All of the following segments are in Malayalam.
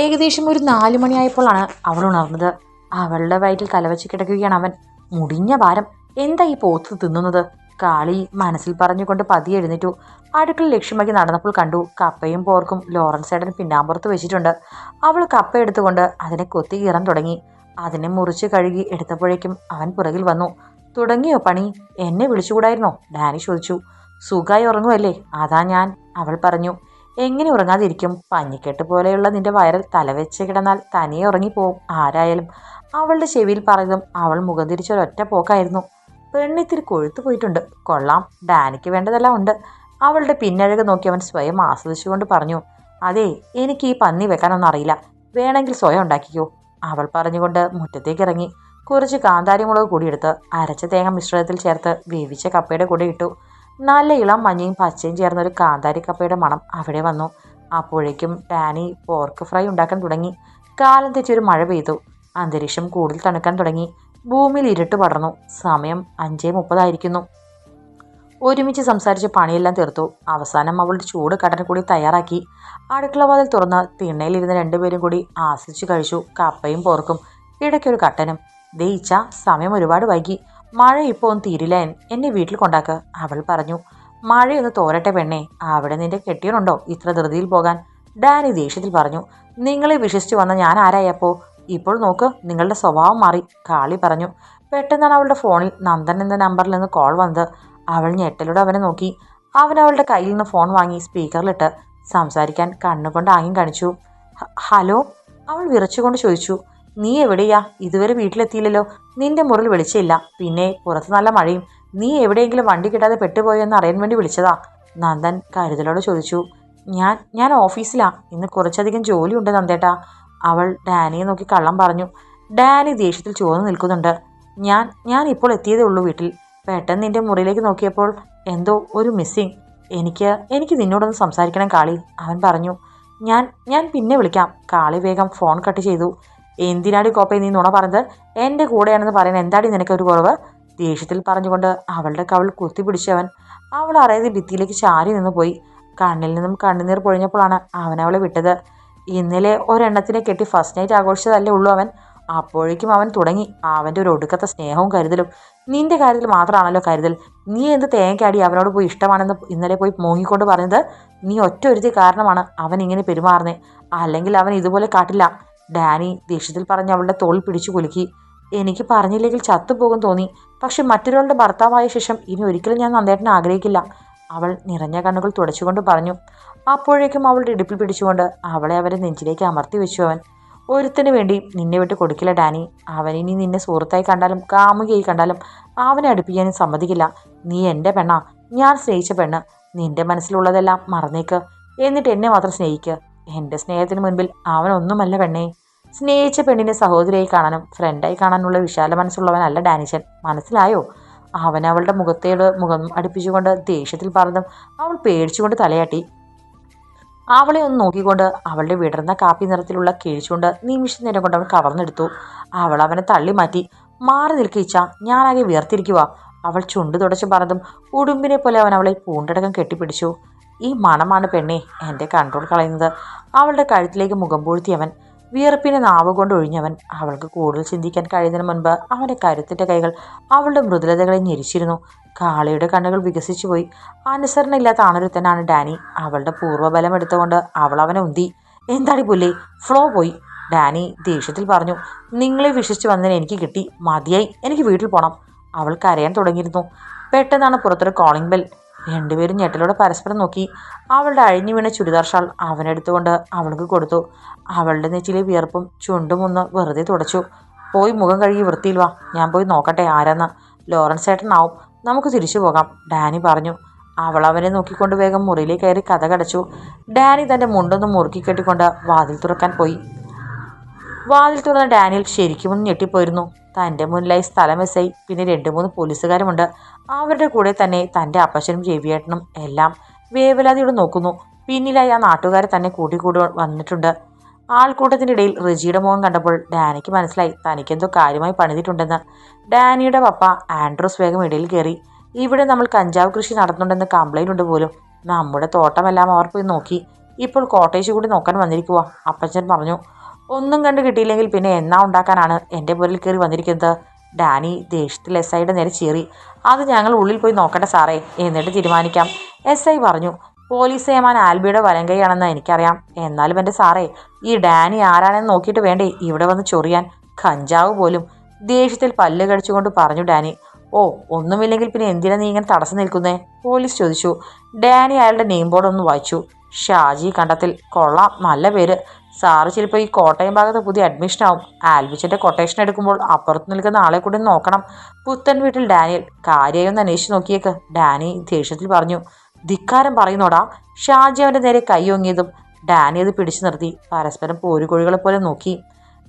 ഏകദേശം ഒരു നാലു മണിയായപ്പോഴാണ് അവൾ ഉണർന്നത്. അവളുടെ വയറ്റിൽ തലവെച്ച് കിടക്കുകയാണ് അവൻ. മുടിഞ്ഞ ഭാരം. എന്താ ഈ പോത്ത് തിന്നുന്നത്? കാളി മനസ്സിൽ പറഞ്ഞുകൊണ്ട് പതി എഴുന്നേറ്റു. അടുക്കള ലക്ഷ്യമാക്കി നടന്നപ്പോൾ കണ്ടു കപ്പയും പോർക്കും ലോറൻസ് ഏട്ടൻ പിന്നാമ്പുറത്ത് വെച്ചിട്ടുണ്ട്. അവൾ കപ്പ എടുത്തുകൊണ്ട് അതിനെ കൊത്തി കീറാൻ തുടങ്ങി. അതിനെ മുറിച്ച് കഴുകി എടുത്തപ്പോഴേക്കും അവൻ പുറകിൽ വന്നു. തുടങ്ങിയോ പണി? എന്നെ വിളിച്ചുകൂടായിരുന്നോ? ഡാനി ചോദിച്ചു. സുഖമായി ഉറങ്ങുമല്ലേ അതാ ഞാൻ അവൾ പറഞ്ഞു. എങ്ങനെ ഉറങ്ങാതിരിക്കും? പഞ്ഞിക്കെട്ട് പോലെയുള്ള നിന്റെ വയറിൽ തലവെച്ച് കിടന്നാൽ തനിയെ ഉറങ്ങിപ്പോവും. ആരായാലും അവളുടെ ചെവിയിൽ പറഞ്ഞതും അവൾ മുഖം തിരിച്ചൊരൊറ്റ പോക്കായിരുന്നു. പെണ്ണിത്തിരി കൊഴുത്തു പോയിട്ടുണ്ട്. കൊള്ളാം ഡാനിക്ക് വേണ്ടതെല്ലാം ഉണ്ട്. അവളുടെ പിന്നഴക് നോക്കി അവൻ സ്വയം ആസ്വദിച്ചുകൊണ്ട് പറഞ്ഞു അതെ എനിക്ക് ഈ പന്നി വെക്കാനൊന്നും അറിയില്ല. വേണമെങ്കിൽ സ്വയം ഉണ്ടാക്കിക്കോ. അവൾ പറഞ്ഞുകൊണ്ട് മുറ്റത്തേക്ക് ഇറങ്ങി. കുറച്ച് കാന്താരി മുളക് കൂടി എടുത്ത് അരച്ച തേങ്ങ മിശ്രിതത്തിൽ ചേർത്ത് വേവിച്ച കപ്പയുടെ കൂടെ ഇട്ടു. നല്ല ഇളം മഞ്ഞയും പച്ചയും ചേർന്ന ഒരു കാന്താരി കപ്പയുടെ മണം അവിടെ വന്നു. അപ്പോഴേക്കും ടാനി പോർക്ക് ഫ്രൈ ഉണ്ടാക്കാൻ തുടങ്ങി. കാലം തെറ്റിയൊരു മഴ പെയ്തു. അന്തരീക്ഷം കൂടുതൽ തണുക്കാൻ തുടങ്ങി. ഭൂമിയിൽ ഇരുട്ട് പടർന്നു. സമയം അഞ്ചേ മുപ്പതായിരിക്കുന്നു. ഒരുമിച്ച് സംസാരിച്ച് പണിയെല്ലാം തീർത്തു. അവസാനം അവളുടെ ചൂട് കടൻ കൂടി തയ്യാറാക്കി. അടുക്കള വാതിൽ തുറന്ന് തിണ്ണയിലിരുന്ന രണ്ടുപേരും കൂടി ആസ്വദിച്ച് കഴിച്ചു. കപ്പയും പോർക്കും ഇടയ്ക്കൊരു കട്ടനും. ദയിച്ച സമയം ഒരുപാട് വൈകി. മഴ ഇപ്പോൾ ഒന്നും തീരില്ല. എന്നെ വീട്ടിൽ കൊണ്ടാക്ക. അവൾ പറഞ്ഞു മഴയൊന്ന് തോരട്ടെ പെണ്ണേ. അവിടെ നിന്റെ കെട്ടിയുണ്ടോ ഇത്ര ധൃതിയിൽ പോകാൻ. ഡാനി ദേഷ്യത്തിൽ പറഞ്ഞു നിങ്ങളെ വിശ്വസിച്ച് വന്ന ഞാൻ ആരായപ്പോ? ഇപ്പോൾ നോക്ക് നിങ്ങളുടെ സ്വഭാവം മാറി. കാളി പറഞ്ഞു പെട്ടെന്നാണ് അവളുടെ ഫോണിൽ നന്ദൻ എന്ന നമ്പറിൽ നിന്ന് കോൾ വന്നത്. അവൾ ഞെട്ടലോടെ അവനെ നോക്കി. അവൻ അവളുടെ കയ്യിൽ നിന്ന് ഫോൺ വാങ്ങി സ്പീക്കറിലിട്ട് സംസാരിക്കാൻ കണ്ണുകൊണ്ട് ആംഗ്യം കാണിച്ചു. ഹലോ? അവൾ വിറച്ചുകൊണ്ട് ചോദിച്ചു നീ എവിടെയാ? ഇതുവരെ വീട്ടിലെത്തിയില്ലല്ലോ. നിന്റെ മുറിൽ വിളിച്ചില്ല പിന്നെ പുറത്ത് നല്ല മഴയും. നീ എവിടെയെങ്കിലും വണ്ടി കിട്ടാതെ പെട്ടുപോയോ എന്ന് അറിയാൻ വേണ്ടി വിളിച്ചതാ. നന്ദൻ കരുതലോട് ചോദിച്ചു. ഞാൻ ഞാൻ ഓഫീസിലാ. ഇന്ന് കുറച്ചധികം ജോലിയുണ്ട് നന്ദേട്ടാ. അവൾ ഡാനിയെ നോക്കി കള്ളം പറഞ്ഞു. ഡാനി ദേഷ്യത്തിൽ ചുവന്നു നിൽക്കുന്നുണ്ട്. ഞാൻ ഞാൻ ഇപ്പോൾ എത്തിയതേ ഉള്ളൂ വീട്ടിൽ. പെട്ടെന്ന് നിന്റെ മുറിയിലേക്ക് നോക്കിയപ്പോൾ എന്തോ ഒരു മിസ്സിങ്. എനിക്ക് എനിക്ക് നിന്നോടൊന്ന് സംസാരിക്കണം കാളി. അവൻ പറഞ്ഞു. ഞാൻ ഞാൻ പിന്നെ വിളിക്കാം. കാളി വേഗം ഫോൺ കട്ട് ചെയ്തു. എന്തിനാടി കോപ്പയിൽ നീ നുണ പറഞ്ഞത്? എന്റെ കൂടെയാണെന്ന് പറയാൻ എന്താടി നിനക്കൊരു കുറവ്? ദേഷ്യത്തിൽ പറഞ്ഞുകൊണ്ട് അവളുടെ കവൾ കുത്തിപ്പിടിച്ചവൻ അവൾ അറിയാതെ ഭിത്തിയിലേക്ക് ചാരി നിന്ന് പോയി. കണ്ണിൽ നിന്നും കണ്ണുനീർ പൊഴിഞ്ഞപ്പോഴാണ് അവൻ അവളെ വിട്ടത്. ഇന്നലെ ഒരെണ്ണത്തിനെ കെട്ടി ഫസ്റ്റ് നൈറ്റ് ആഘോഷിച്ചതല്ലേ ഉള്ളൂ അവൻ. അപ്പോഴേക്കും അവൻ തുടങ്ങി. അവന്റെ ഒരു ഒടുക്കത്തെ സ്നേഹവും കരുതലും. നിന്റെ കാര്യത്തിൽ മാത്രമാണല്ലോ കരുതൽ. നീ എന്ത് തേങ്ങക്കാടി അവനോട് പോയി ഇഷ്ടമാണെന്ന് ഇന്നലെ പോയി മോങ്ങിക്കൊണ്ട് പറഞ്ഞത്? നീ ഒറ്റ ഒരുത്തി കാരണമാണ് അവൻ ഇങ്ങനെ പെരുമാറുന്നത് അല്ലെങ്കിൽ അവൻ ഇതുപോലെ കാട്ടില്ല. ഡാനി ദേഷ്യത്തിൽ പറഞ്ഞ് അവളുടെ തോൾ പിടിച്ചു കുലുക്കി. എനിക്ക് പറഞ്ഞില്ലെങ്കിൽ ചത്തുപോകും തോന്നി. പക്ഷെ മറ്റൊരാളുടെ ഭർത്താവായ ശേഷം ഇനി ഒരിക്കലും ഞാൻ നന്ദേട്ടനെ ആഗ്രഹിക്കില്ല. അവൾ നിറഞ്ഞ കണ്ണുകൾ തുടച്ചുകൊണ്ട് പറഞ്ഞു. അപ്പോഴേക്കും അവളുടെ ഇടുപ്പിൽ പിടിച്ചുകൊണ്ട് അവളെ അവരെ നെഞ്ചിലേക്ക് അമർത്തി വെച്ചു അവൻ. ഒരുത്തിന് വേണ്ടി നിന്നെ വിട്ട് കൊടുക്കില്ല ഡാനി. അവനിനി നിന്നെ സുഹൃത്തായി കണ്ടാലും കാമുകയായി കണ്ടാലും അവനെ അടുപ്പിക്കാനും സമ്മതിക്കില്ല. നീ എന്റെ പെണ്ണാ. ഞാൻ സ്നേഹിച്ച പെണ്ണ്. നിന്റെ മനസ്സിലുള്ളതെല്ലാം മറന്നേക്ക്. എന്നിട്ട് എന്നെ മാത്രം സ്നേഹിക്ക്. എന്റെ സ്നേഹത്തിന് മുൻപിൽ അവനൊന്നുമല്ല പെണ്ണേ. സ്നേഹിച്ച പെണ്ണിനെ സഹോദരിയായി കാണാനും ഫ്രണ്ടായി കാണാനുള്ള വിശാല മനസ്സുള്ളവനല്ല ഡാനിഷൻ മനസ്സിലായോ? അവൻ അവളുടെ മുഖത്തേട് മുഖം അടുപ്പിച്ചുകൊണ്ട് ദേഷ്യത്തിൽ പറഞ്ഞതും അവൾ പേടിച്ചുകൊണ്ട് തലയാട്ടി. അവളെ ഒന്ന് നോക്കിക്കൊണ്ട് അവളുടെ വിടർന്ന കാപ്പി നിറത്തിലുള്ള കിഴിച്ചുകൊണ്ട് നിമിഷ നേരം കൊണ്ട് അവൻ കവർന്നെടുത്തു. അവൾ അവനെ തള്ളി മാറ്റി മാറി നിൽക്കിച്ച ഞാനാകെ വിയർത്തിരിക്കുക അവൾ ചുണ്ടു തുടച്ച് പറഞ്ഞതും ഉടുമ്പിനെ പോലെ അവൻ അവളെ പൂണ്ടടക്കം കെട്ടിപ്പിടിച്ചു. ഈ മണമാണ് പെണ്ണെ എന്റെ കൺട്രോൾ കളയുന്നത്. അവളുടെ കഴുത്തിലേക്ക് മുഖം പൂഴ്ത്തിയവൻ വിയർപ്പിനെ നാവ് കൊണ്ട് ഒഴിഞ്ഞവൻ അവൾക്ക് കൂടുതൽ ചിന്തിക്കാൻ കഴിയുന്നതിന് മുൻപ് അവന്റെ കരുത്തിന്റെ കൈകൾ അവളുടെ മൃദുലതകളെ ഞെരിച്ചിരുന്നു. കാളയുടെ കണ്ണുകൾ വികസിച്ചു പോയി. അനുസരണയില്ലാത്ത ആണൊരുത്തനാണ് ഡാനി. അവളുടെ പൂർവബലം എടുത്തുകൊണ്ട് അവൾ അവനെ ഉന്തി. എന്താടി പുല്ലേ ഫ്ലോ പോയി. ഡാനി ദേഷ്യത്തിൽ പറഞ്ഞു നിങ്ങളെ വിശ്വസിച്ച് വന്നതിന് എനിക്ക് കിട്ടി. മതിയായി. എനിക്ക് വീട്ടിൽ പോകണം അവൾ കരയാൻ തുടങ്ങിയിരുന്നു. പെട്ടെന്നാണ് പുറത്തൊരു കോളിംഗ് ബെൽ രണ്ടുപേരും ഞെട്ടലോടെ പരസ്പരം നോക്കി. അവളുടെ അഴിഞ്ഞു വീണ ചുരിദാർ ഷാൾ അവനെടുത്തുകൊണ്ട് അവൾക്ക് കൊടുത്തു. അവളുടെ നെറ്റിലെ വിയർപ്പും ചുണ്ടും ഒന്ന് വെറുതെ തുടച്ചു. പോയി മുഖം കഴുകി വൃത്തിയിൽ വാ. ഞാൻ പോയി നോക്കട്ടെ ആരെന്ന്. ലോറൻസ് ചേട്ടനാവും. നമുക്ക് തിരിച്ചു പോകാം ഡാനി പറഞ്ഞു. അവൾ അവനെ നോക്കിക്കൊണ്ട് വേഗം മുറിയിലേക്ക് കയറി കഥ കടച്ചു. ഡാനി തന്റെ മുണ്ടൊന്ന് മുറുക്കി കെട്ടിക്കൊണ്ട് വാതിൽ തുറക്കാൻ പോയി. വാതിൽ തുറന്ന ഡാനിയൽ ശരിക്കും ഒന്ന് ഞെട്ടിപ്പോയിരുന്നു. തന്റെ മുന്നിലായി സ്ഥലം എസ്ഐ പിന്നെ രണ്ട് മൂന്ന് പോലീസുകാരുമുണ്ട്. അവരുടെ കൂടെ തന്നെ തന്റെ അപ്പച്ചനും രവിയേട്ടനും എല്ലാം വേവലാതിയോട് നോക്കുന്നു. പിന്നിലായി ആ നാട്ടുകാരെ തന്നെ കൂട്ടിക്കൂടി വന്നിട്ടുണ്ട്. ആൾക്കൂട്ടത്തിന്റെ ഇടയിൽ റിജിയുടെ മുഖം കണ്ടപ്പോൾ ഡാനിക്ക് മനസ്സിലായി തനിക്കെന്തോ കാര്യമായി പണിതിട്ടുണ്ടെന്ന്. ഡാനിയുടെ പപ്പ ആൻഡ്രോസ് വേഗം ഇടയിൽ കയറി. ഇവിടെ നമ്മൾ കഞ്ചാവ് കൃഷി നടത്തുന്നുണ്ടെന്ന് കംപ്ലൈന്റ് ഉണ്ട് പോലും. നമ്മുടെ തോട്ടമെല്ലാം അവർ പോയി നോക്കി. ഇപ്പോൾ കോട്ടേജ് കൂടി നോക്കാൻ വന്നിരിക്കുക അപ്പച്ചൻ പറഞ്ഞു. ഒന്നും കണ്ട് കിട്ടിയില്ലെങ്കിൽ പിന്നെ എന്നാ ഉണ്ടാക്കാനാണ് എന്റെ പുരൽ കയറി വന്നിരിക്കുന്നത്? ഡാനി ദേഷ്യത്തിൽ എസ് ഐയുടെ നേരെ ചീറി. അത് ഞങ്ങൾ ഉള്ളിൽ പോയി നോക്കട്ടെ സാറേ എന്നിട്ട് തീരുമാനിക്കാം. എസ് ഐ പറഞ്ഞു പോലീസ് ഏമാൻ ആൽബിയുടെ വലങ്കൈയാണെന്ന് എനിക്കറിയാം. എന്നാലും എന്റെ സാറേ ഈ ഡാനി ആരാണെന്ന് നോക്കിയിട്ട് വേണ്ടേ? ഇവിടെ വന്ന് ചൊറിയാൻ കഞ്ചാവ് പോലും. ദേഷ്യത്തിൽ പല്ല് കടിച്ചുകൊണ്ട് പറഞ്ഞു ഡാനി ഓ ഒന്നുമില്ലെങ്കിൽ പിന്നെ എന്തിനാ നീ ഇങ്ങനെ തടസ്സം നിൽക്കുന്നേ? പോലീസ് ചോദിച്ചു ഡാനി അയാളുടെ നെയിം ബോർഡ് ഒന്ന് വായിച്ചു. ഷാജി കണ്ടത്തിൽ കൊള്ളാം നല്ല പേര്. സാറ് ചിലപ്പോൾ ഈ കോട്ടയം ഭാഗത്ത് പുതിയ അഡ്മിഷൻ ആവും. ആൽവിച്ചിന്റെ കൊട്ടേഷൻ എടുക്കുമ്പോൾ അപ്പുറത്ത് നിൽക്കുന്ന ആളെ കൂടി നോക്കണം. പുത്തൻ വീട്ടിൽ ഡാനിയൽ കാര്യമായി ഒന്ന് അന്വേഷിച്ച് നോക്കിയേക്ക്. ഡാനി ദേഷ്യത്തിൽ പറഞ്ഞു ധിക്കാരം പറയുന്നോടാ. ഷാജി അവന്റെ നേരെ കൈയൊങ്ങിയതും ഡാനി അത് പിടിച്ചു നിർത്തി. പരസ്പരം പോരുകോഴികളെ പോലെ നോക്കി.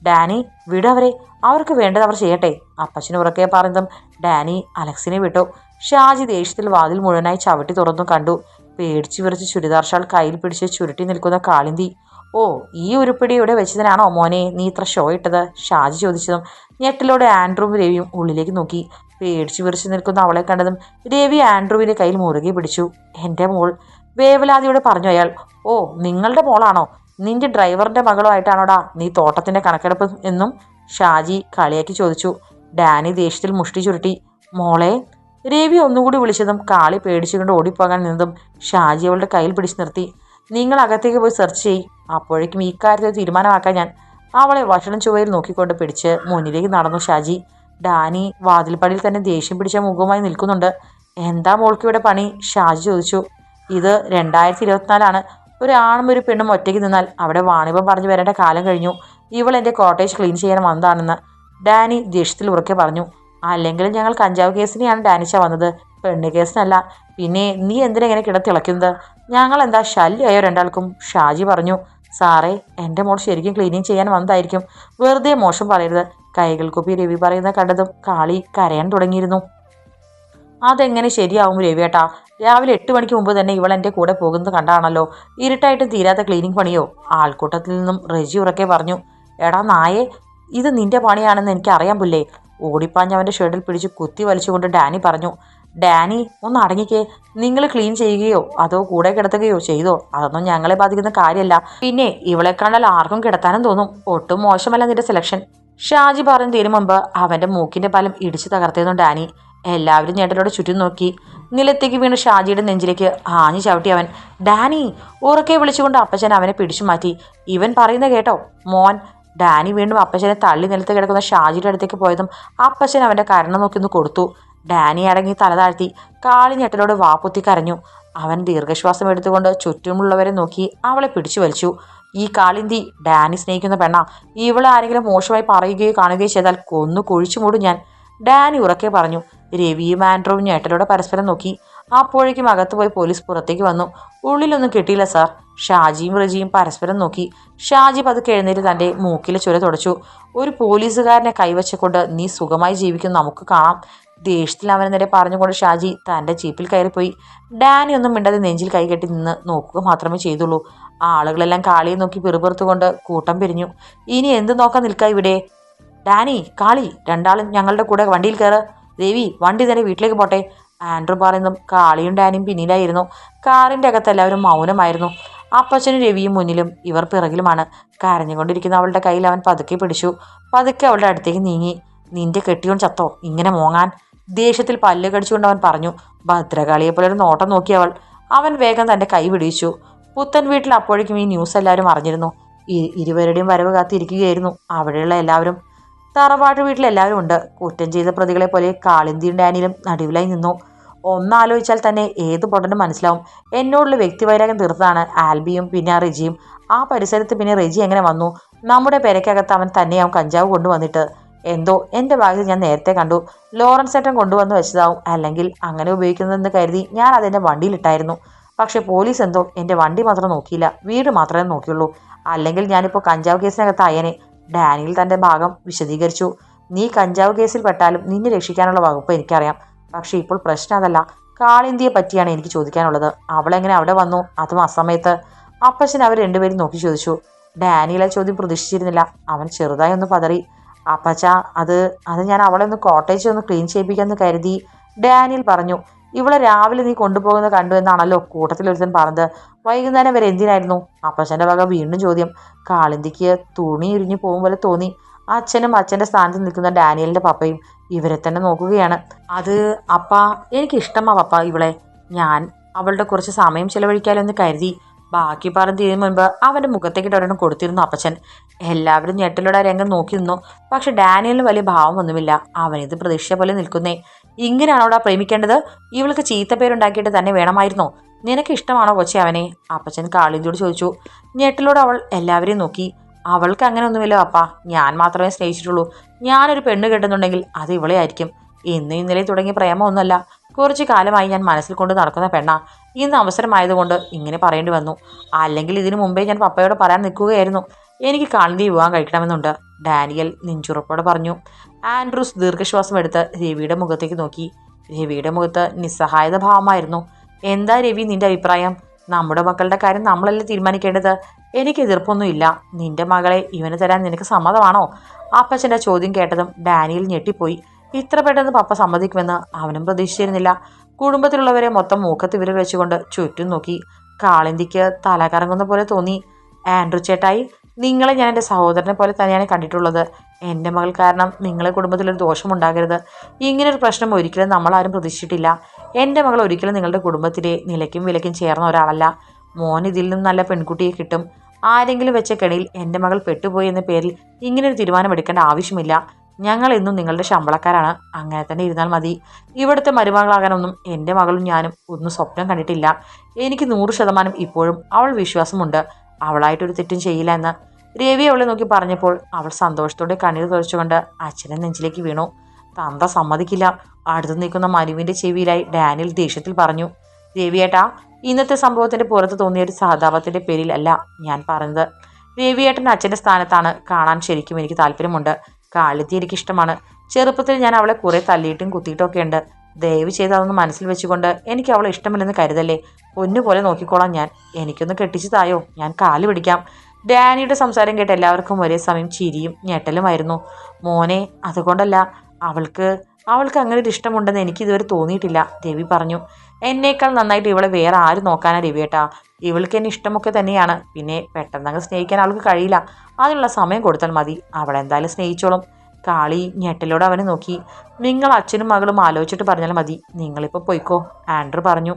ഡാനി വിടവരെ അവർക്ക് വേണ്ടത് അവർ ചെയ്യട്ടെ. അപ്പച്ചന് ഉറക്കെ പറഞ്ഞതും ഡാനി അലക്സിനെ വിട്ടു. ഷാജി ദേഷ്യത്തിൽ വാതിൽ മുഴുവനായി ചവിട്ടി തുറന്നു കണ്ടു. പേടിച്ചു വിറച്ച് ചുരിദാർ ഷാൾ കയ്യിൽ പിടിച്ച് ചുരുട്ടി നിൽക്കുന്ന കാളിന്തി. ഓ ഈ ഉരുപ്പിടി ഇവിടെ വെച്ചതിനാണോ മോനെ? നീ ഇത്ര ഷോ ഇട്ടത്? ഷാജി ചോദിച്ചതും ഞെട്ടിലൂടെ ആൻഡ്രൂവും രവിയും ഉള്ളിലേക്ക് നോക്കി. പേടിച്ചു വിറച്ചു നിൽക്കുന്ന അവളെ കണ്ടതും രവി ആൻഡ്രൂവിന്റെ കയ്യിൽ മുറുകെ പിടിച്ചു. എന്റെ മോൾ വേവലാതിയോടെ പറഞ്ഞു അയാൾ. ഓ നിങ്ങളുടെ മോളാണോ? നിന്റെ ഡ്രൈവറിന്റെ മകളോ ആയിട്ടാണോടാ നീ തോട്ടത്തിന്റെ കണക്കെടുപ്പ് എന്നും? ഷാജി കളിയാക്കി ചോദിച്ചു. ഡാനി ദേഷ്യത്തിൽ മുഷ്ടി ചുരുട്ടി. മോളെ രവി ഒന്നുകൂടി വിളിച്ചതും കാളി പേടിച്ചുകൊണ്ട് ഓടിപ്പോകാൻ നിന്നതും ഷാജി അവളുടെ കയ്യിൽ പിടിച്ചു നിർത്തി. നിങ്ങൾ അകത്തേക്ക് പോയി സെർച്ച് ചെയ്. അപ്പോഴേക്കും ഈ കാര്യത്തിൽ തീരുമാനമാക്കാൻ ഞാൻ അവളെ ഭക്ഷണം ചുവയിൽ നോക്കിക്കൊണ്ട് പിടിച്ച് മുന്നിലേക്ക് നടന്നു ഷാജി. ഡാനി വാതിൽപ്പടിയിൽ തന്നെ ദേഷ്യം പിടിച്ച മുഖവുമായി നിൽക്കുന്നുണ്ട്. എന്താ മോൾക്ക് ഇവിടെ പണി? ഷാജി ചോദിച്ചു. ഇത് രണ്ടായിരത്തി ഇരുപത്തിനാലാണ് ഒരു ആണും ഒരു പെണ്ണും ഒറ്റയ്ക്ക് നിന്നാൽ അവിടെ വാണിഭം പറഞ്ഞു വരേണ്ട കാലം കഴിഞ്ഞു. ഇവൾ എന്റെ കോട്ടേജ് ക്ലീൻ ചെയ്യാൻ വന്നതാണെന്ന് ഡാനി ദേഷ്യത്തിൽ ഉറക്കെ പറഞ്ഞു. അല്ലെങ്കിൽ ഞങ്ങൾ കഞ്ചാവ് കേസിനെയാണ് ഡാനിച്ച വന്നത്. പെണ്ണ് കേസിനല്ല. പിന്നെ നീ എന്തിനാ ഇങ്ങനെ കിടത്തിളയ്ക്കുന്നത് ഞങ്ങൾ എന്താ ശല്യമായോ രണ്ടാൾക്കും? ഷാജി പറഞ്ഞു സാറേ എന്റെ മോൾ ശരിക്കും ക്ലീനിങ് ചെയ്യാൻ വന്നതായിരിക്കും. വെറുതെ മോശം പറയരുത്. കൈകൾ കുപ്പി രവി പറയുന്ന കണ്ടതും കാളി കരയാൻ തുടങ്ങിയിരുന്നു. അതെങ്ങനെ ശരിയാവും രവിയേട്ടാ? രാവിലെ എട്ട് മണിക്ക് മുമ്പ് തന്നെ ഇവൾ എന്റെ കൂടെ പോകുന്നത് കണ്ടാണല്ലോ. ഇരുട്ടായിട്ട് തീരാത്ത ക്ലീനിങ് പണിയോ? ആൾക്കൂട്ടത്തിൽ നിന്നും റെജി ഉറക്കെ പറഞ്ഞു എടാ നായെ ഇത് നിന്റെ പണിയാണെന്ന് എനിക്ക് അറിയാൻ പുല്ലേ? ഓടിപ്പാഞ്ഞ് അവന്റെ പിടിച്ച് കുത്തി വലിച്ചുകൊണ്ട് ഡാനി പറഞ്ഞു ഡാനി ഒന്ന് അടങ്ങിക്കേ. നിങ്ങൾ ക്ലീൻ ചെയ്യുകയോ അതോ കൂടെ കിടത്തുകയോ ചെയ്തോ? അതൊന്നും ഞങ്ങളെ ബാധിക്കുന്ന കാര്യമല്ല. പിന്നെ ഇവളെ കണ്ടാൽ ആർക്കും കിടത്താനും തോന്നും. ഒട്ടും മോശമല്ല നിന്റെ സെലക്ഷൻ ഷാജി പറഞ്ഞു തീരും മുമ്പ് അവന്റെ മൂക്കിന്റെ പാലം ഇടിച്ചു തകർത്തിരുന്നു ഡാനി. എല്ലാവരും ഞേട്ടനോട് ചുറ്റും നോക്കി. നിലത്തേക്ക് വീണ് ഷാജിയുടെ നെഞ്ചിലേക്ക് ആഞ്ഞു ചവിട്ടി അവൻ. ഡാനി ഉറക്കെ വിളിച്ചുകൊണ്ട് അപ്പച്ചൻ അവനെ പിടിച്ചു മാറ്റി. ഇവൻ പറയുന്ന കേട്ടോ മോൻ. ഡാനി വീണ്ടും അപ്പച്ചനെ തള്ളി നിലത്ത് കിടക്കുന്ന ഷാജിയുടെ അടുത്തേക്ക് പോയതും അപ്പച്ചൻ അവന്റെ കരണം നോക്കി ഒന്ന് കൊടുത്തു. ഡാനി അടങ്ങി തല താഴ്ത്തി കാളി ഞെട്ടലോട് വാപ്പുത്തി കരഞ്ഞു. അവൻ ദീർഘശ്വാസം എടുത്തുകൊണ്ട് ചുറ്റുമുള്ളവരെ നോക്കി അവളെ പിടിച്ചു വലിച്ചു. ഈ കാളിന്തി ഡാനി സ്നേഹിക്കുന്ന പെണ്ണ. ഇവളെ ആരെങ്കിലും മോശമായി പറയുകയോ കാണുകയോ ചെയ്താൽ കൊന്നു കുഴിച്ചു മൂടും ഞാൻ. ഡാനി ഉറക്കെ പറഞ്ഞു. രവിയും ആൻഡ്രോവും ഞെട്ടലോടെ പരസ്പരം നോക്കി. അപ്പോഴേക്കും അകത്ത് പോയി പോലീസ് പുറത്തേക്ക് വന്നു. ഉള്ളിലൊന്നും കിട്ടിയില്ല സാർ. ഷാജിയും റജിയും പരസ്പരം നോക്കി. ഷാജി പതുക്കെ എഴുന്നേറ്റ് തന്റെ മൂക്കിലെ ചുര തുടച്ചു. ഒരു പോലീസുകാരനെ കൈവച്ചുകൊണ്ട് നീ സുഖമായി ജീവിക്കും നമുക്ക് കാണാം ദേഷ്യത്തിൽ അവനെ നേരെ പറഞ്ഞുകൊണ്ട് ഷാജി തന്റെ ജീപ്പിൽ കയറിപ്പോയി. ഡാനി ഒന്നും മിണ്ടാതെ നെഞ്ചിൽ കൈകെട്ടി നിന്ന് നോക്കുക മാത്രമേ ചെയ്തുള്ളൂ. ആളുകളെല്ലാം കാളിയെ നോക്കി പിറുപിറുത്തുകൊണ്ട് കൂട്ടം പിരിഞ്ഞു. ഇനി എന്ത് നോക്കാൻ നിൽക്കുക ഇവിടെ? ഡാനി കാളി രണ്ടാളും ഞങ്ങളുടെ കൂടെ വണ്ടിയിൽ കയറ്. ദേവി വണ്ടി തന്നെ വീട്ടിലേക്ക് പോട്ടെ. ആൻഡ്രു പറയുന്നതും കാളിയും ഡാനിയും പിന്നിലായിരുന്നു. കാറിന്റെ അകത്ത് എല്ലാവരും മൗനമായിരുന്നു. അപ്പച്ചനും രവിയും മുന്നിലും ഇവർ പിറകിലുമാണ്. കരഞ്ഞുകൊണ്ടിരിക്കുന്ന അവളുടെ കയ്യിൽ അവൻ പതുക്കെ പിടിച്ചു. പതുക്കെ അവളുടെ അടുത്തേക്ക് നീങ്ങി. നിന്റെ കെട്ടിയോൻ ചത്തോ? ഇങ്ങനെ മോങ്ങാൻ? ദേഷ്യത്തിൽ പല്ല് കടിച്ചുകൊണ്ട് അവൻ പറഞ്ഞു. ഭദ്രകാളിയെ പോലെ ഒരു നോട്ടം നോക്കി അവൾ. അവൻ വേഗം തന്റെ കൈ പിടിച്ചു. പുത്തൻ വീട്ടിൽ അപ്പോഴേക്കും ഈ ന്യൂസ് എല്ലാവരും അറിഞ്ഞിരുന്നു. ഇരുവരുടെയും വരവ് കാത്തിരിക്കുകയായിരുന്നു. അവിടെയുള്ള എല്ലാവരും തറവാട്ട് വീട്ടിൽ എല്ലാവരും ഉണ്ട്. കുറ്റം ചെയ്ത പ്രതികളെ പോലെ കാളിന്തിയും ഡാനിയിലും നടുവിലായി നിന്നു. ഒന്നാലോചിച്ചാൽ തന്നെ ഏത് പൊടനും മനസ്സിലാവും. എന്നോടുള്ള വ്യക്തിവൈരാഗ്യം തീർത്താണ് ആൽബിയും പിന്നെ റെജിയും. ആ പരിസരത്ത് പിന്നെ റെജി എങ്ങനെ വന്നു? നമ്മുടെ പെരയ്ക്കകത്ത് അവൻ തന്നെയാവും കഞ്ചാവ് കൊണ്ടുവന്നിട്ട്. എന്തോ എന്റെ ഭാഗ്യത്തിൽ ഞാൻ നേരത്തെ കണ്ടു. ലോറൻസ് ഏട്ടൻ കൊണ്ടുവന്ന് വെച്ചതാവും. അല്ലെങ്കിൽ അങ്ങനെ ഉപയോഗിക്കുന്നതെന്ന് കരുതി ഞാൻ അതെന്റെ വണ്ടിയിലിട്ടായിരുന്നു പക്ഷേ പോലീസ് എന്തോ എന്റെ വണ്ടി മാത്രം നോക്കിയില്ല. വീട് മാത്രമേ നോക്കിയുള്ളൂ. അല്ലെങ്കിൽ ഞാനിപ്പോൾ കഞ്ചാവ് കേസിനകത്ത് അയനെ. ഡാനിയിൽ തന്റെ ഭാഗം വിശദീകരിച്ചു. നീ കഞ്ചാവ് കേസിൽ പെട്ടാലും നിന്നെ രക്ഷിക്കാനുള്ള വകുപ്പ് എനിക്കറിയാം. പക്ഷെ ഇപ്പോൾ പ്രശ്നം അതല്ല. കാളിന്തിയെ പറ്റിയാണ് എനിക്ക് ചോദിക്കാനുള്ളത്. അവളെങ്ങനെ അവിടെ വന്നു? അതും അസമയത്ത്. അപ്പച്ചൻ അവർ രണ്ടുപേരും നോക്കി ചോദിച്ചു. ഡാനിയിലെ ചോദ്യം പ്രതീക്ഷിച്ചിരുന്നില്ല. അവൻ ചെറുതായി ഒന്ന് പതറി. അപ്പച്ച അത് അത് ഞാൻ അവളെ ഒന്ന് കോട്ടേജ് ഒന്ന് ക്ലീൻ ചെയ്യിപ്പിക്കാമെന്ന് കരുതി. ഡാനിയൽ പറഞ്ഞു ഇവളെ രാവിലെ നീ കൊണ്ടുപോകുന്നത് കണ്ടു എന്നാണല്ലോ കൂട്ടത്തിലൊരുത്തൻ പറഞ്ഞത്. വൈകുന്നേരം വരെ എന്തിനായിരുന്നു? അപ്പച്ചന്റെ വക വീണ്ടും ചോദ്യം. കാളിന്തിക്ക് തുണി ഇരിഞ്ഞു പോകും പോലെ തോന്നി. അച്ഛനും അച്ഛന്റെ സ്ഥാനത്ത് നിൽക്കുന്ന ഡാനിയലിന്റെ പപ്പയും ഇവരെ തന്നെ നോക്കുകയാണ്. അത് അപ്പ എനിക്കിഷ്ടമാ പപ്പ ഇവളെ. ഞാൻ അവളുടെ കുറച്ച് സമയം ചിലവഴിക്കാലോ എന്ന് കരുതി ബാക്കി പറഞ്ഞതിന് മുൻപ് അവന്റെ മുഖത്തേക്കിട്ട് ഒരെണ്ണം കൊടുത്തിരുന്നു അപ്പച്ചൻ. എല്ലാവരും ഞെട്ടലോടെ രംഗം നോക്കി നിന്നു. പക്ഷെ ഡാനിയലിന് വലിയ ഭാവമൊന്നുമില്ല അവനിത് പ്രതീക്ഷ പോലെ നിൽക്കുന്നേ. ഇങ്ങനെയാണോ അവിടെ പ്രേമിക്കേണ്ടത്? ഇവൾക്ക് ചീത്ത പേരുണ്ടാക്കിയിട്ട് തന്നെ വേണമായിരുന്നോ? നിനക്ക് ഇഷ്ടമാണോ കൊച്ചി അവനെ? അപ്പച്ചൻ കാളിന്തിയോട് ചോദിച്ചു. ഞെട്ടലോടെ അവൾ എല്ലാവരെയും നോക്കി. അവൾക്ക് അങ്ങനെ ഒന്നുമില്ല അപ്പ. ഞാൻ മാത്രമേ സ്നേഹിച്ചിട്ടുള്ളൂ. ഞാനൊരു പെണ്ണ് കെട്ടുന്നുണ്ടെങ്കിൽ അത് ഇവളെ ആയിരിക്കും. ഇന്ന് ഇന്നലെ തുടങ്ങിയ പ്രേമമൊന്നുമല്ല. കുറച്ചു കാലമായി ഞാൻ മനസ്സിൽ കൊണ്ട് നടക്കുന്ന പെണ്ണ. ഇന്ന് അവസരമായതുകൊണ്ട് ഇങ്ങനെ പറയേണ്ടി വന്നു. അല്ലെങ്കിൽ ഇതിനു മുമ്പേ ഞാൻ പപ്പയോട് പറയാൻ നിൽക്കുകയായിരുന്നു. എനിക്ക് കാളിന്തി വിവാഹം കഴിക്കണമെന്നുണ്ട്. ഡാനിയൽ നെഞ്ചുറപ്പോടെ പറഞ്ഞു. ആൻഡ്രൂസ് ദീർഘശ്വാസം എടുത്ത് രവിയുടെ മുഖത്തേക്ക് നോക്കി. രവിയുടെ മുഖത്ത് നിസ്സഹായത ഭാവമായിരുന്നു. എന്താ രവി നിന്റെ അഭിപ്രായം? നമ്മുടെ മക്കളുടെ കാര്യം നമ്മളല്ലേ തീരുമാനിക്കേണ്ടത്? എനിക്ക് എതിർപ്പൊന്നുമില്ല. നിന്റെ മകളെ ഇവന് തരാൻ നിനക്ക് സമ്മതമാണോ? അപ്പച്ചന്റെ ചോദ്യം കേട്ടതും ഡാനിയിൽ ഞെട്ടിപ്പോയി. ഇത്ര പെട്ടെന്ന് പപ്പ സമ്മതിക്കുമെന്ന് അവനും പ്രതീക്ഷിച്ചിരുന്നില്ല. കുടുംബത്തിലുള്ളവരെ മൊത്തം മൂക്കത്ത് വിരൽ വെച്ചുകൊണ്ട് ചുറ്റും നോക്കി. കാളിന്തിക്ക് തല കറങ്ങുന്ന പോലെ തോന്നി. ആൻഡ്രു ചേട്ടായി നിങ്ങളെ ഞാൻ എന്റെ സഹോദരനെ പോലെ തന്നെയാണ് കണ്ടിട്ടുള്ളത്. എന്റെ മകൾ കാരണം നിങ്ങളെ കുടുംബത്തിലൊരു ദോഷമുണ്ടാകരുത്. ഇങ്ങനൊരു പ്രശ്നം ഒരിക്കലും നമ്മളാരും പ്രതീക്ഷിച്ചിട്ടില്ല. എന്റെ മകൾ ഒരിക്കലും നിങ്ങളുടെ കുടുംബത്തിലെ നിലയ്ക്കും വിലയ്ക്കും ചേർന്ന ഒരാളല്ല. മോൻ ഇതിൽ നിന്നും നല്ല പെൺകുട്ടിയെ കിട്ടും. ആരെങ്കിലും വെച്ച കെണിയിൽ എന്റെ മകൾ പെട്ടുപോയി എന്ന പേരിൽ ഇങ്ങനൊരു തീരുമാനമെടുക്കേണ്ട ആവശ്യമില്ല. ഞങ്ങൾ എന്നും നിങ്ങളുടെ ശമ്പളക്കാരാണ്. അങ്ങനെ തന്നെ ഇരുന്നാൽ മതി. ഇവിടുത്തെ മരുമകളാകാനൊന്നും എന്റെ മകളും ഞാനും ഒന്നും സ്വപ്നം കണ്ടിട്ടില്ല. എനിക്ക് നൂറ് ശതമാനം ഇപ്പോഴും അവൾ വിശ്വാസമുണ്ട്. അവളായിട്ടൊരു തെറ്റും ചെയ്യില്ല എന്ന് രവി അവളെ നോക്കി പറഞ്ഞപ്പോൾ അവൾ സന്തോഷത്തോടെ കണ്ണീർ തുറച്ചുകൊണ്ട് അച്ഛനെ നെഞ്ചിലേക്ക് വീണു. തന്ത സമ്മതിക്കില്ല. അടുത്ത് നിൽക്കുന്ന മനുവിന്റെ ചെവിയിലായി ഡാനിൽ ദേഷ്യത്തിൽ പറഞ്ഞു. രവിയേട്ടാ ഇന്നത്തെ സംഭവത്തിന്റെ പുറത്ത് തോന്നിയ ഒരു സഹതാപത്തിന്റെ പേരിലല്ല ഞാൻ പറഞ്ഞത്. രവിയേട്ടൻ അച്ഛന്റെ സ്ഥാനത്താണ്. കാണാൻ ശരിക്കും എനിക്ക് താല്പര്യമുണ്ട്. കാളിത്തി എനിക്കിഷ്ടമാണ്. ചെറുപ്പത്തിൽ ഞാൻ അവളെ കുറെ തല്ലിയിട്ടും കുത്തിയിട്ടും ഒക്കെ ഉണ്ട്. ദയവ് ചെയ്ത് അതൊന്ന് മനസ്സിൽ വെച്ചുകൊണ്ട് എനിക്ക് അവളെ ഇഷ്ടമില്ലെന്ന് കരുതല്ലേ? പൊന്നുപോലെ നോക്കിക്കോളാം ഞാൻ. എനിക്കൊന്ന് കെട്ടിച്ചു തായോ? ഞാൻ കാൽ പിടിക്കാം. ഡാനിയുടെ സംസാരം കേട്ട് എല്ലാവർക്കും ഒരേ സമയം ചിരിയും ഞെട്ടലുമായിരുന്നു. മോനെ അതുകൊണ്ടല്ല. അവൾക്ക് അവൾക്ക് അങ്ങനെ ഒരു ഇഷ്ടമുണ്ടെന്ന് എനിക്ക് ഇതുവരെ തോന്നിയിട്ടില്ല ദേവി പറഞ്ഞു. എന്നേക്കാൾ നന്നായിട്ട് ഇവളെ വേറെ ആര് നോക്കാനാ രവിയേട്ടാ? ഇവൾക്ക് എന്നെ ഇഷ്ടമൊക്കെ തന്നെയാണ്. പിന്നെ പെട്ടെന്ന് അങ്ങ് സ്നേഹിക്കാൻ അവൾക്ക് കഴിയില്ല. അതിനുള്ള സമയം കൊടുത്താൽ മതി. അവളെന്തായാലും സ്നേഹിച്ചോളും. കാളി ഞെട്ടലോട് അവനെ നോക്കി. നിങ്ങൾ അച്ഛനും മകളും ആലോചിച്ചിട്ട് പറഞ്ഞാൽ മതി. നിങ്ങളിപ്പോൾ പോയിക്കോ ആൻഡ്രു പറഞ്ഞു.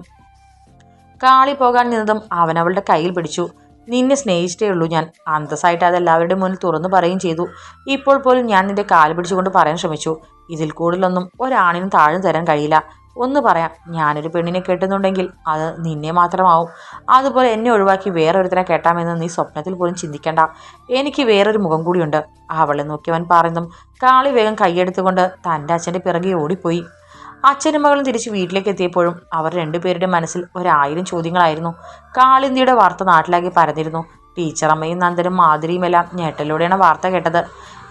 കാളി പോകാൻ നിന്നതും അവൻ അവളുടെ കയ്യിൽ പിടിച്ചു. നിന്നെ സ്നേഹിച്ചിട്ടേ ഉള്ളൂ ഞാൻ. അന്തസ്സായിട്ട് അത് എല്ലാവരുടെ മുന്നിൽ തുറന്നു പറയുകയും ചെയ്തു. ഇപ്പോൾ പോലും ഞാൻ നിന്റെ കാൽ പിടിച്ചുകൊണ്ട് പറയാൻ ശ്രമിച്ചു. ഇതിൽ കൂടുതലൊന്നും ഒരാണിനും താഴ്ന്നു തരാൻ കഴിയില്ല. ഒന്ന് പറയാം ഞാനൊരു പെണ്ണിനെ കെട്ടുന്നുണ്ടെങ്കിൽ അത് നിന്നെ മാത്രമാവും. അതുപോലെ എന്നെ ഒഴിവാക്കി വേറൊരുത്തരെ കെട്ടാമെന്ന് നീ സ്വപ്നത്തിൽ പോലും ചിന്തിക്കണ്ട. എനിക്ക് വേറൊരു മുഖം കൂടിയുണ്ട്. അവളെ നോക്കിയവൻ പറയുന്നതും കാളി വേഗം കൈയെടുത്തുകൊണ്ട് തന്റെ അച്ഛന്റെ പിറകെ ഓടിപ്പോയി. അച്ഛനും മകളും തിരിച്ച് വീട്ടിലേക്ക് എത്തിയപ്പോഴും അവർ രണ്ടുപേരുടെ മനസ്സിൽ ഒരായിരം ചോദ്യങ്ങളായിരുന്നു. കാളിന്തിയുടെ വാർത്ത നാട്ടിലാക്കി പരന്നിരുന്നു. ടീച്ചറമ്മയും നന്ദനും മാതിരിയുമെല്ലാം ഞെട്ടലോടെയാണ് വാർത്ത കേട്ടത്.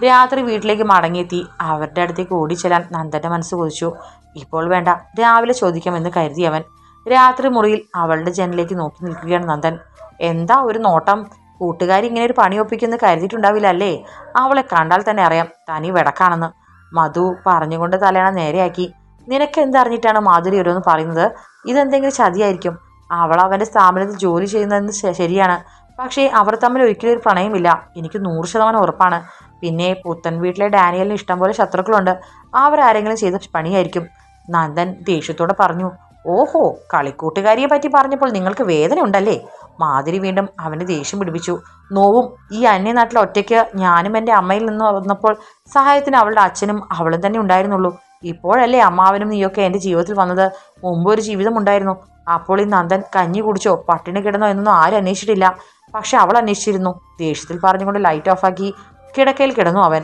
രാത്രി വീട്ടിലേക്ക് മടങ്ങിയെത്തി. അവരുടെ അടുത്തേക്ക് ഓടിച്ചെല്ലാൻ നന്ദന്റെ മനസ്സ് കൊതിച്ചു. ഇപ്പോൾ വേണ്ട. രാവിലെ ചോദിക്കാമെന്ന് കരുതി അവൻ. രാത്രി മുറിയിൽ അവളുടെ ജനലിലേക്ക് നോക്കി നിൽക്കുകയാണ് നന്ദൻ. എന്താ ഒരു നോട്ടം? കൂട്ടുകാരി ഇങ്ങനെ ഒരു പണി ഒപ്പിക്കുമെന്ന് കരുതിയിട്ടുണ്ടാവില്ല അല്ലേ? അവളെ കണ്ടാൽ തന്നെ അറിയാം. തനി വിടക്കാണെന്ന്. മധു പറഞ്ഞുകൊണ്ട് തലയണ നേരെയാക്കി. നിനക്ക് എന്തറിഞ്ഞിട്ടാണ് മാധുരി ഓരോന്ന് പറയുന്നത്? ഇതെന്തെങ്കിലും ചതിയായിരിക്കും. അവൾ അവന്റെ സ്ഥാപനത്തിൽ ജോലി ചെയ്യുന്നതെന്ന് ശരിയാണ്. പക്ഷേ അവർ തമ്മിൽ ഒരിക്കലും ഒരു പ്രണയമില്ല. എനിക്ക് നൂറ് ശതമാനം ഉറപ്പാണ്. പിന്നെ പുത്തൻ വീട്ടിലെ ഡാനിയലിന് ഇഷ്ടംപോലെ ശത്രുക്കളുണ്ട്. അവരാരെങ്കിലും ചെയ്ത പണിയായിരിക്കും. നന്ദൻ ദേഷ്യത്തോടെ പറഞ്ഞു ഓഹോ കളിക്കൂട്ടുകാരിയെ പറ്റി പറഞ്ഞപ്പോൾ നിങ്ങൾക്ക് വേദന ഉണ്ടല്ലേ? മാതിരി വീണ്ടും അവനെ ദേഷ്യം പിടിപ്പിച്ചു. നോവും ഈ അന്യനാട്ടിൽ ഒറ്റയ്ക്ക് ഞാനും എന്റെ അമ്മയിൽ നിന്ന് വന്നപ്പോൾ സഹായത്തിന് അവളുടെ അച്ഛനും അവളും തന്നെ ഉണ്ടായിരുന്നുള്ളൂ. ഇപ്പോഴല്ലേ അമ്മാവനും നീയൊക്കെ എന്റെ ജീവിതത്തിൽ വന്നത്? മുമ്പ് ഒരു ജീവിതം ഉണ്ടായിരുന്നു. അപ്പോൾ ഈ നന്ദൻ കഞ്ഞി കുടിച്ചോ പട്ടിണി കിടന്നോ എന്നൊന്നും ആരും അന്വേഷിച്ചിട്ടില്ല. പക്ഷെ അവൾ അന്വേഷിച്ചിരുന്നു. ദേഷ്യത്തിൽ പറഞ്ഞുകൊണ്ട് ലൈറ്റ് ഓഫാക്കി കിടക്കയിൽ കിടന്നു അവൻ.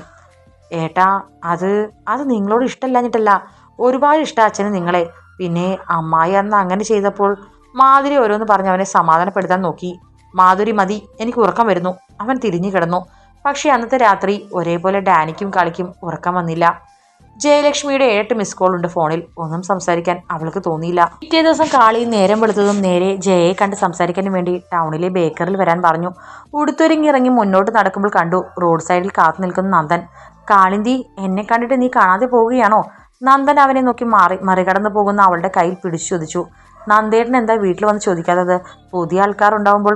ഏട്ടാ അത് അത് നിങ്ങളോട് ഇഷ്ടമല്ലാഞ്ഞിട്ടല്ല. ഒരുപാട് ഇഷ്ടം അച്ഛന് നിങ്ങളെ. പിന്നെ അമ്മായി അന്ന് അങ്ങനെ ചെയ്തപ്പോൾ മാധുരി ഓരോന്ന് പറഞ്ഞ് അവനെ സമാധാനപ്പെടുത്താൻ നോക്കി. മാധുരി മതി എനിക്ക് ഉറക്കം വരുന്നു. അവൻ തിരിഞ്ഞു കിടന്നു. പക്ഷേ അന്നത്തെ രാത്രി ഒരേപോലെ ഡാനിക്കും കളിക്കും ഉറക്കം വന്നില്ല. ജയലക്ഷ്മിയുടെ ഏട്ട് മിസ് കോൾ ഉണ്ട് ഫോണിൽ. ഒന്നും സംസാരിക്കാൻ അവൾക്ക് തോന്നിയില്ല. പിറ്റേ ദിവസം കാളി നേരം വെളുത്തതും നേരെ ജയയെ കണ്ട് സംസാരിക്കാൻ വേണ്ടി ടൗണിലെ ബേക്കറിൽ വരാൻ പറഞ്ഞു. ഉടുത്തൊരുങ്ങി ഇറങ്ങി മുന്നോട്ട് നടക്കുമ്പോൾ കണ്ടു റോഡ് സൈഡിൽ കാത്തു നിൽക്കുന്ന നന്ദൻ. കാളിന്തി എന്നെ കണ്ടിട്ട് നീ കാണാതെ പോവുകയാണോ? നന്ദൻ അവനെ നോക്കി മാറി മറികടന്നു പോകുന്ന അവളുടെ കയ്യിൽ പിടിച്ചു ചോദിച്ചു നന്ദേട്ടൻ എന്താ വീട്ടിൽ വന്ന് ചോദിക്കാത്തത്? പുതിയ ആൾക്കാർ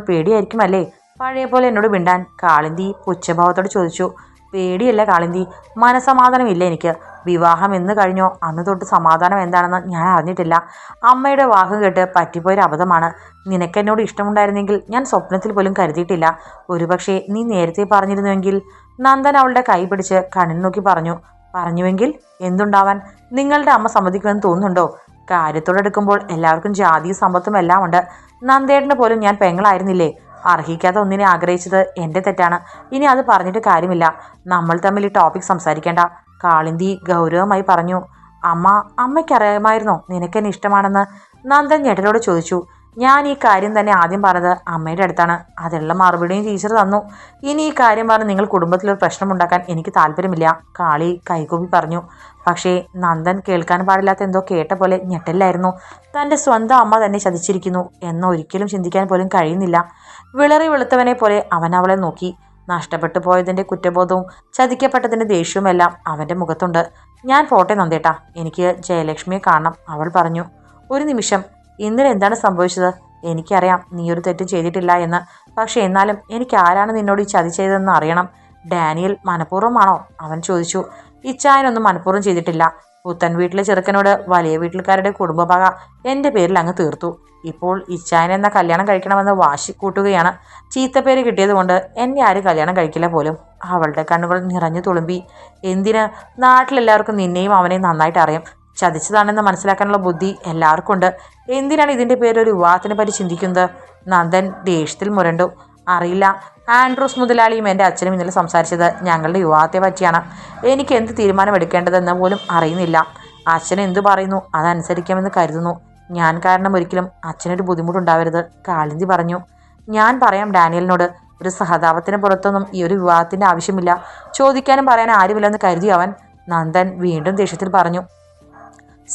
പേടിയായിരിക്കും അല്ലേ? പഴയ പോലെ എന്നോട് മിണ്ടാൻ കാളിന്തി പുച്ഛഭാവത്തോട് ചോദിച്ചു. പേടിയല്ല കാളിന്തി മനസമാധാനമില്ല എനിക്ക്. വിവാഹം എന്ന് കഴിഞ്ഞോ? അന്ന് തൊട്ട് സമാധാനം എന്താണെന്ന് ഞാൻ അറിഞ്ഞിട്ടില്ല. അമ്മയുടെ വാക്ക് കേട്ട് പറ്റിപ്പോയൊരു അബദ്ധമാണ്. നിനക്കെന്നോട് ഇഷ്ടമുണ്ടായിരുന്നെങ്കിൽ ഞാൻ സ്വപ്നത്തിൽ പോലും കരുതിയിട്ടില്ല. ഒരുപക്ഷെ നീ നേരത്തെ പറഞ്ഞിരുന്നുവെങ്കിൽ? നന്ദൻ അവളുടെ കൈ പിടിച്ച് കണ്ണിൽ നോക്കി പറഞ്ഞു. പറഞ്ഞുവെങ്കിൽ എന്തുണ്ടാവാൻ നിങ്ങളുടെ അമ്മ സമ്മതിക്കുമെന്ന് തോന്നുന്നുണ്ടോ? കാര്യത്തോടെടുക്കുമ്പോൾ എല്ലാവർക്കും ജാതിയും സമ്പത്തും എല്ലാം ഉണ്ട്. നന്ദേട്ടന് പോലും ഞാൻ പെങ്ങളായിരുന്നില്ലേ? അർഹിക്കാത്ത ഒന്നിനെ ആഗ്രഹിച്ചത് എന്റെ തെറ്റാണ്. ഇനി അത് പറഞ്ഞിട്ട് കാര്യമില്ല. നമ്മൾ തമ്മിൽ ഈ ടോപ്പിക് സംസാരിക്കേണ്ട. കാളിന്തി ഗൗരവമായി പറഞ്ഞു അമ്മ അമ്മയ്ക്കറിയാമായിരുന്നോ നിനക്കെന്നെ ഇഷ്ടമാണെന്ന്? നന്ദൻ ഞെട്ടലോട് ചോദിച്ചു ഞാൻ ഈ കാര്യം തന്നെ ആദ്യം പറഞ്ഞത് അമ്മയുടെ അടുത്താണ്. അതിനുള്ള മറുപടിയും ടീച്ചർ തന്നു. ഇനി ഈ കാര്യം പറഞ്ഞ് നിങ്ങൾ കുടുംബത്തിലൊരു പ്രശ്നമുണ്ടാക്കാൻ എനിക്ക് താല്പര്യമില്ല. കാളി കൈകൂപ്പി പറഞ്ഞു. പക്ഷേ നന്ദൻ കേൾക്കാൻ പാടില്ലാത്ത എന്തോ കേട്ട പോലെ ഞെട്ടല്ലായിരുന്നു. തന്റെ സ്വന്തം അമ്മ തന്നെ ചതിച്ചിരിക്കുന്നു എന്ന് ഒരിക്കലും ചിന്തിക്കാൻ പോലും കഴിയുന്നില്ല. വിളറി വെളുത്തവനെ പോലെ അവൻ അവളെ നോക്കി. നഷ്ടപ്പെട്ടു പോയതിന്റെ കുറ്റബോധവും ചതിക്കപ്പെട്ടതിന്റെ ദേഷ്യവുമെല്ലാം അവന്റെ മുഖത്തുണ്ട്. ഞാൻ പോട്ടെ നന്ദേട്ടാ. എനിക്ക് ജയലക്ഷ്മിയെ കാണണം. അവൾ പറഞ്ഞു. ഒരു നിമിഷം. ഇന്നലെ എന്താണ് സംഭവിച്ചത്? എനിക്കറിയാം നീ ഒരു തെറ്റും ചെയ്തിട്ടില്ല എന്ന്. പക്ഷെ എന്നാലും എനിക്ക് ആരാണ് നിന്നോട് ഈ ചതി ചെയ്തതെന്ന് അറിയണം. ഡാനിയൽ മനഃപൂർവമാണോ? അവൻ ചോദിച്ചു. ഇച്ചായനൊന്നും മനഃപൂർവം ചെയ്തിട്ടില്ല. പുത്തൻ വീട്ടിലെ ചെറുക്കനോട് വലിയ വീട്ടിൽക്കാരുടെ കുടുംബഭാഗ എന്റെ പേരിൽ അങ്ങ് തീർത്തു. ഇപ്പോൾ ഇച്ചായൻ എന്ന കല്യാണം കഴിക്കണമെന്ന് വാശി കൂട്ടുകയാണ്. ചീത്തപ്പേര് കിട്ടിയതുകൊണ്ട് എന്നെ ആരും കല്യാണം കഴിക്കില്ല പോലും. അവളുടെ കണ്ണുകൾ നിറഞ്ഞു തുളുമ്പി. എന്തിന്? നാട്ടിലെല്ലാവർക്കും നിന്നെയും അവനെയും നന്നായിട്ട് അറിയാം. ചതിച്ചതാണെന്ന് മനസ്സിലാക്കാനുള്ള ബുദ്ധി എല്ലാവർക്കും ഉണ്ട് എന്തിനാണ് ഇതിന്റെ ഒരു വിവാഹത്തിനെ പറ്റി ചിന്തിക്കുന്നത്? നന്ദൻ ദേഷ്യത്തിൽ മുരണ്ടു. അറിയില്ല. ആൻഡ്രൂസ് മുതലാളിയും എന്റെ അച്ഛനും ഇന്നലെ സംസാരിച്ചത് ഞങ്ങളുടെ വിവാഹത്തെ പറ്റിയാണ്. എനിക്ക് എന്ത് തീരുമാനമെടുക്കേണ്ടതെന്ന് പോലും അറിയുന്നില്ല. അച്ഛൻ എന്തു പറയുന്നു? അതനുസരിക്കാമെന്ന് കരുതുന്നു. ഞാൻ കാരണം ഒരിക്കലും അച്ഛനൊരു ബുദ്ധിമുട്ടുണ്ടാവരുത് കാളിന്തി പറഞ്ഞു. ഞാൻ പറയാം ഡാനിയലിനോട് ഒരു സഹതാപത്തിന് പുറത്തൊന്നും ഈ ഒരു വിവാഹത്തിന്റെ ആവശ്യമില്ല. ചോദിക്കാനും പറയാൻ ആരുമില്ലെന്ന് കരുതി അവൻ നന്ദൻ വീണ്ടും ദേഷ്യത്തിൽ പറഞ്ഞു.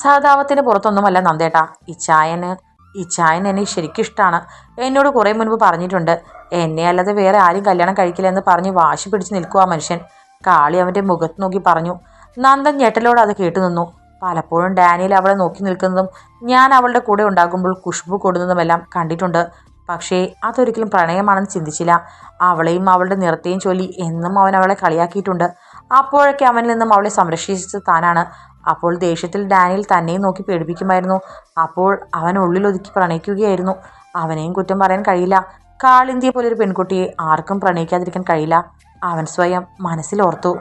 സഹതാപത്തിന് പുറത്തൊന്നുമല്ല നന്ദേട്ടാ. ഈ ചായൻ എന്നെ ശരിക്കും ഇഷ്ടമാണ് എന്നോട് കുറേ മുൻപ് പറഞ്ഞിട്ടുണ്ട് എന്നെ അല്ലാതെ വേറെ ആരും കല്യാണം കഴിക്കില്ല എന്ന് പറഞ്ഞ് വാശി പിടിച്ച് നിൽക്കുക മനുഷ്യൻ. കാളി അവന്റെ മുഖത്ത് നോക്കി പറഞ്ഞു. നന്ദൻ ഞെട്ടലോട് അത് കേട്ടു നിന്നു. പലപ്പോഴും ഡാനിയൽ അവളെ നോക്കി നിൽക്കുന്നതും ഞാൻ അവളുടെ കൂടെ ഉണ്ടാകുമ്പോൾ കുഷ്ബു കൊടുന്നതുമെല്ലാം കണ്ടിട്ടുണ്ട്. പക്ഷേ അതൊരിക്കലും പ്രണയമാണെന്ന് ചിന്തിച്ചില്ല. അവളെയും അവളുടെ നിറത്തെയും ചൊല്ലി എന്നും അവൻ അവളെ കളിയാക്കിയിട്ടുണ്ട്. അപ്പോഴൊക്കെ അവനിൽ നിന്നും അവളെ സംരക്ഷിച്ചത് താനാണ്. അപ്പോൾ ദേഷ്യത്തിൽ ഡാനിയൽ തന്നെയും നോക്കി പേടിപ്പിക്കുമായിരുന്നു. അപ്പോൾ അവൻ ഉള്ളിലൊതുക്കി പ്രണയിക്കുകയായിരുന്നു. അവനെയും കുറ്റം പറയാൻ കഴിയില്ല. കാളിന്തിയെ പോലൊരു പെൺകുട്ടിയെ ആർക്കും പ്രണയിക്കാതിരിക്കാൻ കഴിയില്ല. അവൻ സ്വയം മനസ്സിലോർത്തു